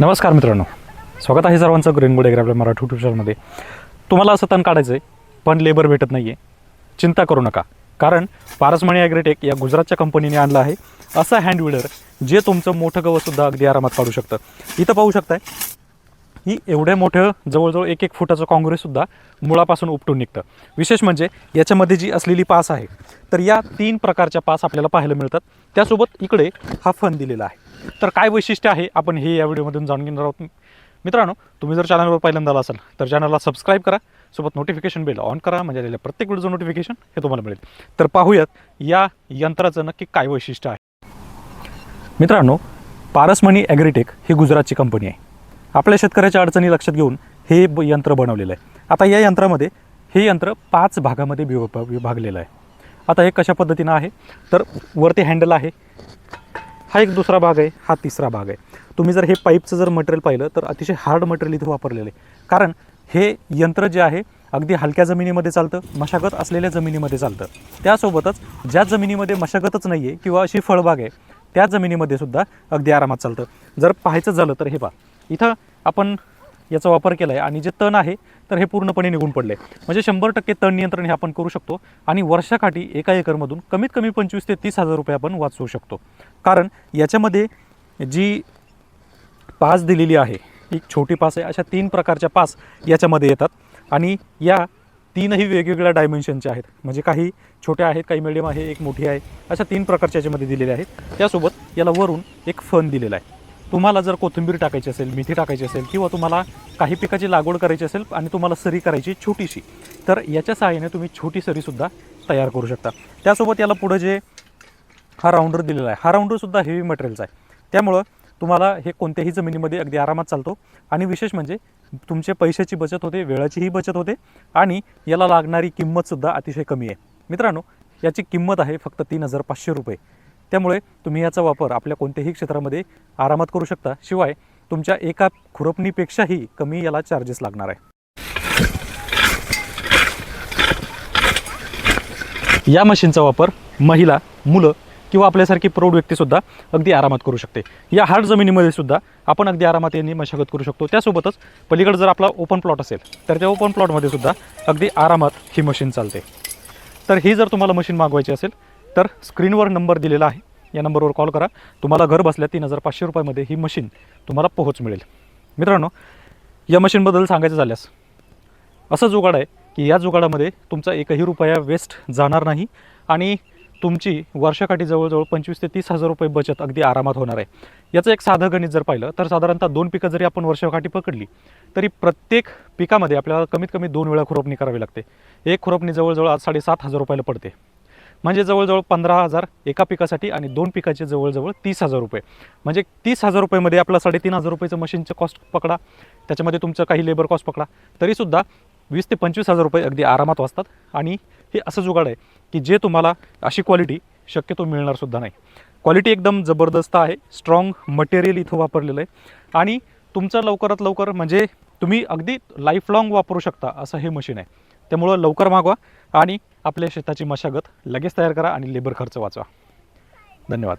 नमस्कार मित्रांनो. स्वागत आहे सर्वांचं ग्रीन गुड आपल्या मराठी युट्यूब चॅनलमध्ये तुम्हाला असं तण काढायचं आहे पण लेबर भेटत नाही आहे चिंता करू नका. कारण पारसमणी ॲग्रेटेक या गुजरातच्या कंपनीने आणलं आहे. असं हँड विडर जे तुमचं मोठं गवतसुद्धा अगदी आरामात काढू शकतं. इथं पाहू शकताय ही एवढ्या मोठं जवळजवळ एक एक फुटाचं काँग्रेससुद्धा मुळापासून उपटून निघतं. विशेष म्हणजे याच्यामध्ये जी असलेली पास आहे तर या तीन प्रकारच्या पास आपल्याला पाहायला मिळतात. त्यासोबत इकडे हा फन दिलेला आहे. तर काय वैशिष्ट्य आहे? आपण हे या व्हिडिओमधून जाणून घेणार आहोत. मित्रांनो तुम्ही जर चॅनलवर पहिल्यांदा आला असाल तर चॅनलला सबस्क्राईब करा सोबत नोटिफिकेशन बेल ऑन करा म्हणजे आलेल्या प्रत्येक व्हिडिओचं नोटिफिकेशन हे तुम्हाला मिळेल. तर पाहूयात या यंत्राचं नक्की काय वैशिष्ट्य आहे. मित्रांनो पारसमणी ॲग्रीटेक ही गुजरातची कंपनी आहे. आपल्या शेतकऱ्याच्या अडचणी लक्षात घेऊन हे ब यंत्र बनवलेलं आहे. आता या यंत्रामध्ये हे यंत्र पाच भागामध्ये विभाग विभागलेलं आहे. आता हे कशा पद्धतीनं आहे? तर वरती हँडल आहे. हा एक दुसरा भाग आहे हा तिसरा भाग आहे. तुम्ही जर हे पाईपचं जर मटेरियल पाहिलं तर अतिशय हार्ड मटेरियल इथे वापरलेलं आहे. कारण हे यंत्र जे आहे अगदी हलक्या जमिनीमध्ये चालतं मशागत असलेल्या जमिनीमध्ये चालतं. त्यासोबतच ज्या जमिनीमध्ये मशागतच नाही आहे किंवा अशी फळबाग आहे त्या जमिनीमध्ये सुद्धा अगदी आरामात चालतं. जर पाहायचं झालं तर हे पहा. इथं आपण याचा वापर केला आहे आणि जे तण आहे तर हे पूर्णपणे निघून पडले. म्हणजे शंभर टक्के तण नियंत्रण हे आपण करू शकतो आणि वर्षाकाठी एका एकरमधून कमीत कमी पंचवीस ते तीस हजार रुपये आपण वाचवू शकतो. कारण याच्यामध्ये जी पास दिलेली आहे एक छोटी पास आहे अशा तीन प्रकारच्या पास याच्यामध्ये येतात. आणि या तीनही वेगवेगळ्या डायमेन्शनच्या आहेत. म्हणजे काही छोट्या आहेत काही मिडियम आहे एक मोठी आहे अशा तीन प्रकारच्या याच्यामध्ये दिलेल्या आहेत. त्यासोबत याला वरून एक फन दिलेला आहे. तुम्हाला जर कोथिंबीर टाकायची असेल मेथी टाकायची असेल किंवा तुम्हाला काही पिकाची लागवड करायची असेल आणि तुम्हाला सरी करायची छोटीशी तर याच्या सहाय्याने तुम्ही छोटी सरीसुद्धा तयार करू शकता. त्यासोबत याला पुढं जे हा राऊंडर दिलेला आहे हा राऊंडरसुद्धा हेवी मटेरियलचा आहे. त्यामुळं तुम्हाला हे कोणत्याही जमिनीमध्ये अगदी आरामात चालतो आणि विशेष म्हणजे तुमचे पैशाची बचत होते वेळाचीही बचत होते आणि याला लागणारी किंमतसुद्धा अतिशय कमी आहे. मित्रांनो याची किंमत आहे फक्त तीन हजार पाचशे रुपये. त्यामुळे तुम्ही याचा वापर आपल्या कोणत्याही क्षेत्रामध्ये आरामात करू शकता. शिवाय तुमच्या एका खुरपणीपेक्षाही कमी याला चार्जेस लागणार आहे. या मशीनचा वापर महिला मुलं किंवा आपल्यासारखी प्रौढ व्यक्तीसुद्धा अगदी आरामात करू शकते. या हार्ड जमिनीमध्ये सुद्धा आपण अगदी आरामात यांनी मशागत करू शकतो. त्यासोबतच पलीकडे जर आपला ओपन प्लॉट असेल तर त्या ओपन प्लॉटमध्ये सुद्धा अगदी आरामात ही मशीन चालते. तर ही जर तुम्हाला मशीन मागवायची असेल तर स्क्रीनवर नंबर दिलेला आहे. या नंबरवर कॉल करा. तुम्हाला घर बसल्या तीन हजार पाचशे रुपयामध्ये ही मशीन तुम्हाला पोहोच मिळेल. मित्रांनो या मशीनबद्दल सांगायचं झाल्यास असं जुगाड आहे की या जुगाडामध्ये तुमचा एकही रुपया वेस्ट जाणार नाही आणि तुमची वर्षाकाठी जवळजवळ पंचवीस ते तीस हजार रुपये बचत अगदी आरामात होणार आहे. याचं एक साधं गणित जर पाहिलं तर साधारणतः दोन पिकं जरी आपण वर्षाकाठी पकडली तरी प्रत्येक पिकामध्ये आपल्याला कमीत कमी दोन वेळा खुरपणी करावी लागते. एक खुरपणी जवळजवळ आज साडेसात हजार रुपयाला पडते. म्हणजे जवळजवळ पंधरा हजार एका पिकासाठी आणि दोन पिकाचे जवळजवळ तीस हजार रुपये. म्हणजे तीस हजार रुपयेमध्ये आपला साडेतीन हजार रुपयेचं मशीनचं कॉस्ट पकडा. त्याच्यामध्ये तुमचं काही लेबर कॉस्ट पकडा. तरीसुद्धा वीस ते पंचवीस हजार रुपये अगदी आरामात वाचतात. आणि हे असं जुगाड आहे की जे तुम्हाला अशी क्वालिटी शक्यतो मिळणारसुद्धा नाही. क्वालिटी एकदम जबरदस्त आहे. स्ट्रॉंग मटेरियल इथं वापरलेलं आहे. आणि तुमचं लवकरात लवकर म्हणजे तुम्ही अगदी लाईफ लाँग वापरू शकता असं हे मशीन आहे. त्यामुळं लवकर मागवा. आणि आपल्या शेताची मशागत लगेच तयार करा आणि लेबर खर्च वाचवा. धन्यवाद.